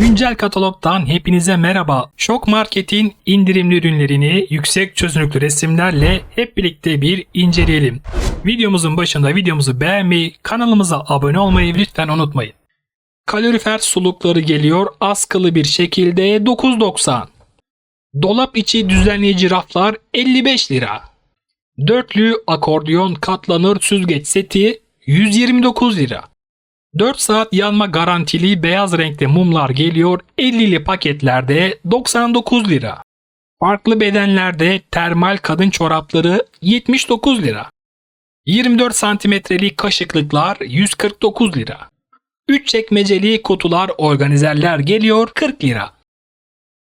Güncel katalogdan hepinize merhaba. Şok Market'in indirimli ürünlerini yüksek çözünürlüklü resimlerle hep birlikte bir inceleyelim. Videomuzun başında videomuzu beğenmeyi, kanalımıza abone olmayı lütfen unutmayın. Kalorifer sulukları geliyor askılı bir şekilde 9.90. Dolap içi düzenleyici raflar 55 lira. Dörtlü akordiyon katlanır süzgeç seti 129 lira. 4 saat yanma garantili beyaz renkte mumlar geliyor 50'li paketlerde 99 lira. Farklı bedenlerde termal kadın çorapları 79 lira. 24 santimetrelik kaşıklıklar 149 lira. 3 çekmeceli kutular organizerler geliyor 40 lira.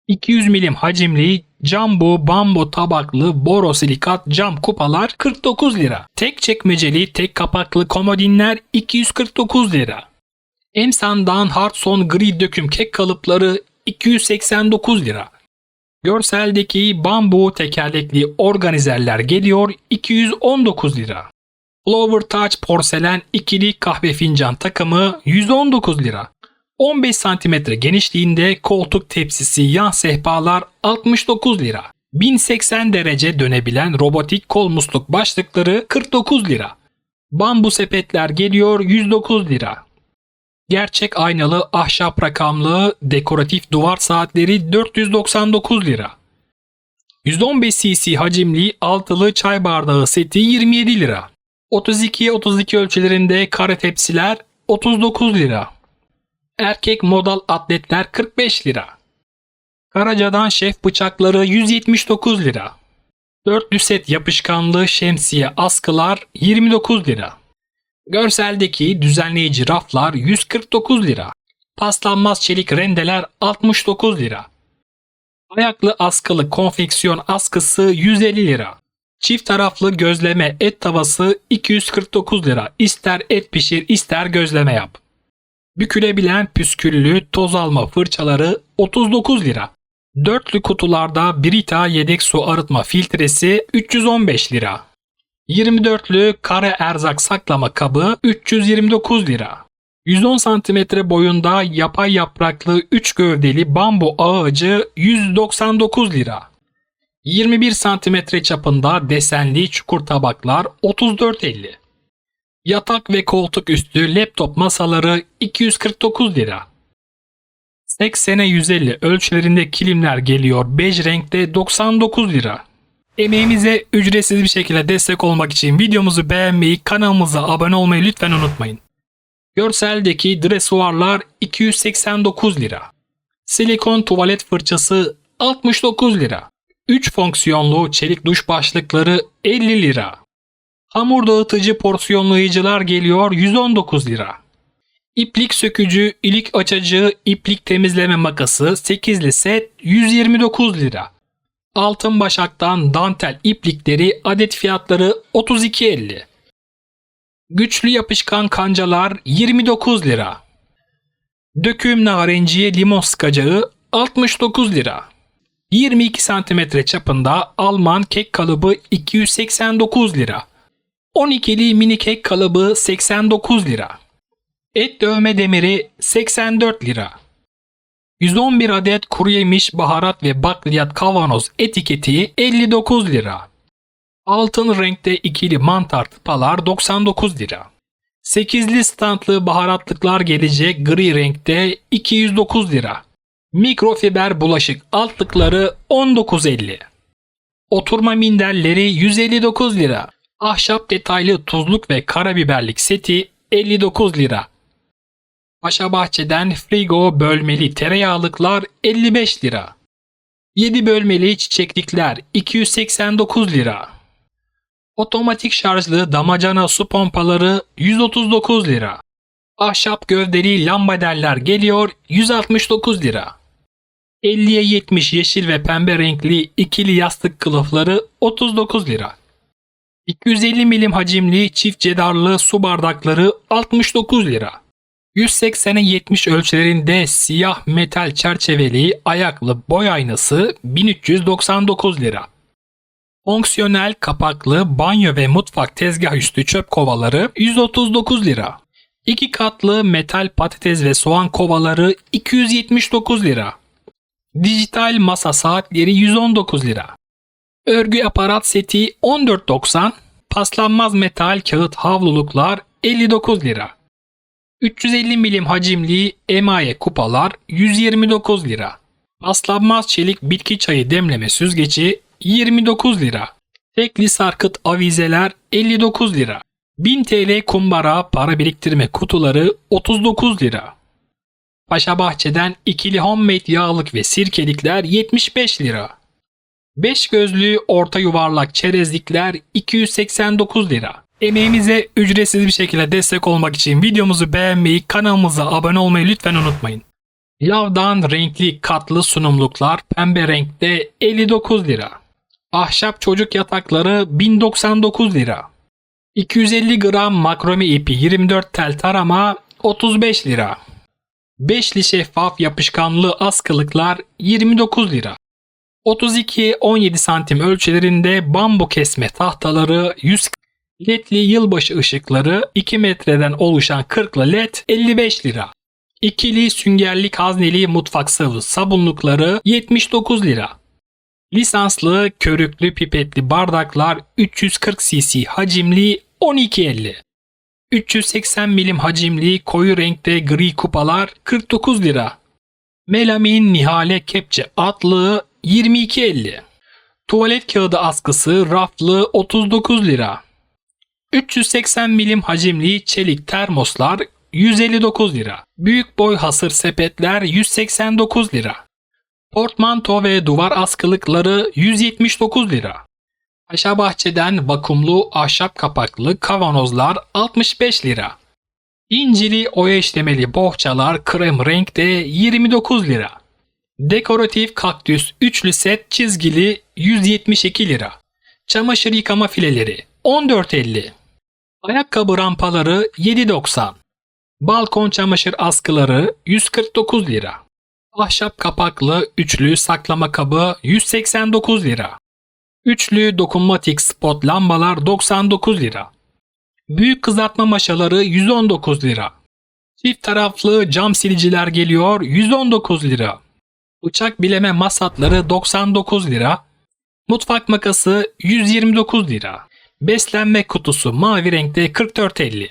200 milim hacimli Jumbo Bambo tabaklı borosilikat cam kupalar 49 lira. Tek çekmeceli tek kapaklı komodinler 249 lira. Emsan'dan Hartson gri döküm kek kalıpları 289 lira. Görseldeki bambu tekerlekli organizerler geliyor 219 lira. Flower Touch porselen ikili kahve fincan takımı 119 lira. 15 cm genişliğinde koltuk tepsisi yan sehpalar 69 lira. 1080 derece dönebilen robotik kol musluk başlıkları 49 lira. Bambu sepetler geliyor 109 lira. Gerçek aynalı ahşap rakamlı dekoratif duvar saatleri 499 lira. 115 cc hacimli altılı çay bardağı seti 27 lira. 32'ye 32 ölçülerinde kare tepsiler 39 lira. Erkek modal atletler 45 lira. Karaca'dan şef bıçakları 179 lira. Dörtlü set yapışkanlı şemsiye askılar 29 lira. Görseldeki düzenleyici raflar 149 lira. Paslanmaz çelik rendeler 69 lira. Ayaklı askılı konfeksiyon askısı 150 lira. Çift taraflı gözleme et tavası 249 lira. İster et pişir ister gözleme yap. Bükülebilen püsküllü toz alma fırçaları 39 lira. Dörtlü kutularda Brita yedek su arıtma filtresi 315 lira. 24'lü kare erzak saklama kabı 329 lira. 110 cm boyunda yapay yapraklı 3 gövdeli bambu ağacı 199 lira. 21 cm çapında desenli çukur tabaklar 34.50. Yatak ve koltuk üstü laptop masaları 249 lira. 80'e 150 ölçülerinde kilimler geliyor bej renkte 99 lira. Emeğimize ücretsiz bir şekilde destek olmak için videomuzu beğenmeyi, kanalımıza abone olmayı lütfen unutmayın. Görseldeki dresuarlar 289 lira. Silikon tuvalet fırçası 69 lira. 3 fonksiyonlu çelik duş başlıkları 50 lira. Hamur dağıtıcı porsiyonlayıcılar geliyor 119 lira. İplik sökücü, ilik açıcı, iplik temizleme makası 8'li set 129 lira. Altın başaktan dantel iplikleri adet fiyatları 32.50. Güçlü yapışkan kancalar 29 lira. Döküm narenciye limon sıkacağı 69 lira. 22 cm çapında Alman kek kalıbı 289 lira. 12'li mini kek kalıbı 89 lira. Et dövme demiri 84 lira. 111 adet kuru yemiş, baharat ve bakliyat kavanoz etiketi 59 lira. Altın renkte ikili mantar tıpalar 99 lira. 8'li standlı baharatlıklar gelecek gri renkte 209 lira. Mikrofiber bulaşık altlıkları 19.50. Oturma minderleri 159 lira. Ahşap detaylı tuzluk ve karabiberlik seti 59 lira. Paşa Bahçe'den frigo bölmeli tereyağlıklar 55 lira. 7 bölmeli çiçeklikler 289 lira. Otomatik şarjlı damacana su pompaları 139 lira. Ahşap gövdeli lambaderler geliyor 169 lira. 50'ye 70 yeşil ve pembe renkli ikili yastık kılıfları 39 lira. 250 milim hacimli çift cedarlı su bardakları 69 lira. 180'e 70 ölçülerinde siyah metal çerçeveli ayaklı boy aynası 1399 lira. Fonksiyonel kapaklı banyo ve mutfak tezgah üstü çöp kovaları 139 lira. 2 katlı metal patates ve soğan kovaları 279 lira. Dijital masa saatleri 119 lira. Örgü aparat seti 14.90. Paslanmaz metal kağıt havluluklar 59 lira. 350 milim hacimli emaye kupalar 129 lira. Paslanmaz çelik bitki çayı demleme süzgeci 29 lira. Tekli sarkıt avizeler 59 lira. 1000 TL kumbara para biriktirme kutuları 39 lira. Paşa Bahçe'den ikili homemade yağlık ve sirkelikler 75 lira. 5 gözlü orta yuvarlak çerezlikler 289 lira. Emeğimize ücretsiz bir şekilde destek olmak için videomuzu beğenmeyi, kanalımıza abone olmayı lütfen unutmayın. Lavdan renkli katlı sunumluklar pembe renkte 59 lira. Ahşap çocuk yatakları 1099 lira. 250 gram makrome ipi 24 tel tarama 35 lira. Beşli şeffaf yapışkanlı askılıklar 29 lira. 32-17 santim ölçülerinde bambu kesme tahtaları 100 ledli yılbaşı ışıkları 2 metreden oluşan 40'lı led 55 lira. İkili süngerlik hazneli mutfak sıvı sabunlukları 79 lira. Lisanslı körüklü pipetli bardaklar 340 cc hacimli 12.50. 380 milim hacimli koyu renkte gri kupalar 49 lira. Melamin Nihale Kepçe atlığı 22.50. Tuvalet kağıdı askısı raflı 39 lira. 380 milim hacimli çelik termoslar 159 lira. Büyük boy hasır sepetler 189 lira. Portmanto ve duvar askılıkları 179 lira. Paşa Bahçe'den vakumlu ahşap kapaklı kavanozlar 65 lira. İncili oya işlemeli bohçalar krem renkte 29 lira. Dekoratif kaktüs üçlü set çizgili 172 lira. Çamaşır yıkama fileleri 14.50. Ayakkabı rampaları 7.90. Balkon çamaşır askıları 149 lira. Ahşap kapaklı üçlü saklama kabı 189 lira. Üçlü dokunmatik spot lambalar 99 lira. Büyük kızartma maşaları 119 lira. Çift taraflı cam siliciler geliyor 119 lira. Bıçak bileme masatları 99 lira. Mutfak makası 129 lira. Beslenme kutusu mavi renkte 44.50.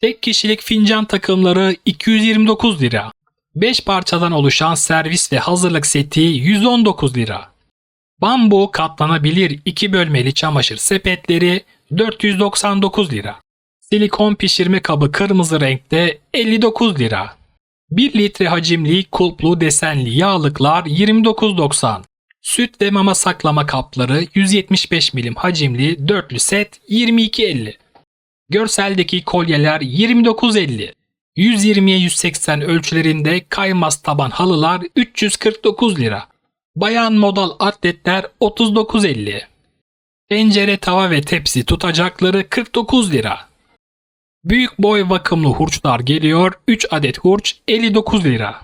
Tek kişilik fincan takımları 229 lira. 5 parçadan oluşan servis ve hazırlık seti 119 lira. Bambu katlanabilir 2 bölmeli çamaşır sepetleri 499 lira. Silikon pişirme kabı kırmızı renkte 59 lira. 1 litre hacimli kulplu desenli yağlıklar 29.90. Süt ve mama saklama kapları 175 milim hacimli dörtlü set 22.50. Görseldeki kolyeler 29.50. 120'ye 180 ölçülerinde kaymaz taban halılar 349 lira. Bayan modal atletler 39.50. Tencere, tava ve tepsi tutacakları 49 lira. Büyük boy vakımlı hurçlar geliyor. 3 adet hurç 59 lira.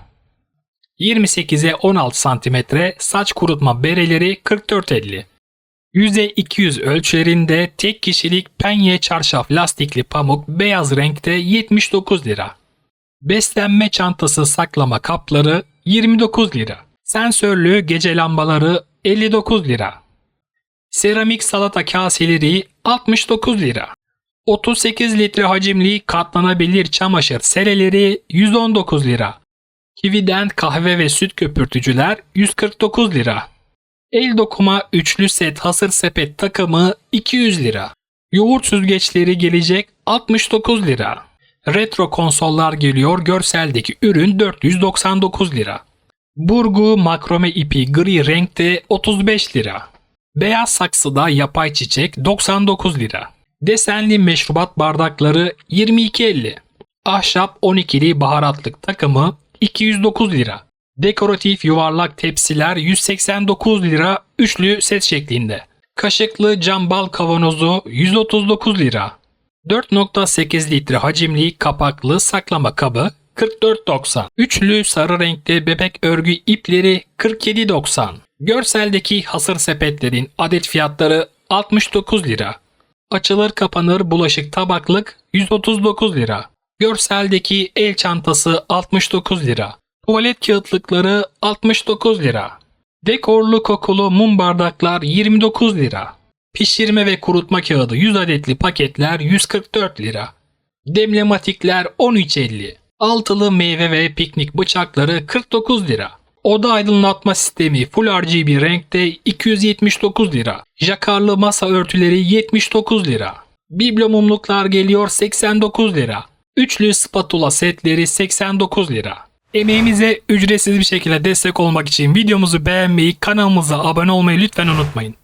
28'e 16 cm saç kurutma bereleri 44.50. Yüzey 200 ölçülerinde tek kişilik penye çarşaf lastikli pamuk beyaz renkte 79 lira. Beslenme çantası saklama kapları 29 lira. Sensörlü gece lambaları 59 lira. Seramik salata kaseleri 69 lira. 38 litre hacimli katlanabilir çamaşır sereleri 119 lira. Kivi'den kahve ve süt köpürtücüler 149 lira. El dokuma üçlü set hasır sepet takımı 200 lira. Yoğurt süzgeçleri gelecek 69 lira. Retro konsollar geliyor görseldeki ürün 499 lira. Burgu makrome ipi gri renkte 35 lira. Beyaz saksıda yapay çiçek 99 lira. Desenli meşrubat bardakları 22.50. Ahşap 12'li baharatlık takımı 209 lira. Dekoratif yuvarlak tepsiler 189 lira üçlü set şeklinde. Kaşıklı cam bal kavanozu 139 lira. 4.8 litre hacimli kapaklı saklama kabı 44.90. Üçlü sarı renkte bebek örgü ipleri 47.90. Görseldeki hasır sepetlerin adet fiyatları 69 lira. Açılır kapanır bulaşık tabaklık 139 lira. Görseldeki el çantası 69 lira. Tuvalet kağıtlıkları 69 lira. Dekorlu kokulu mum bardaklar 29 lira. Pişirme ve kurutma kağıdı 100 adetli paketler 144 lira. Demlematikler 13.50. Altılı meyve ve piknik bıçakları 49 lira. Oda aydınlatma sistemi Full RGB renkte 279 lira. Jakarlı masa örtüleri 79 lira. Biblo mumluklar geliyor 89 lira. Üçlü spatula setleri 89 lira. Emeğimize ücretsiz bir şekilde destek olmak için videomuzu beğenmeyi, kanalımıza abone olmayı lütfen unutmayın.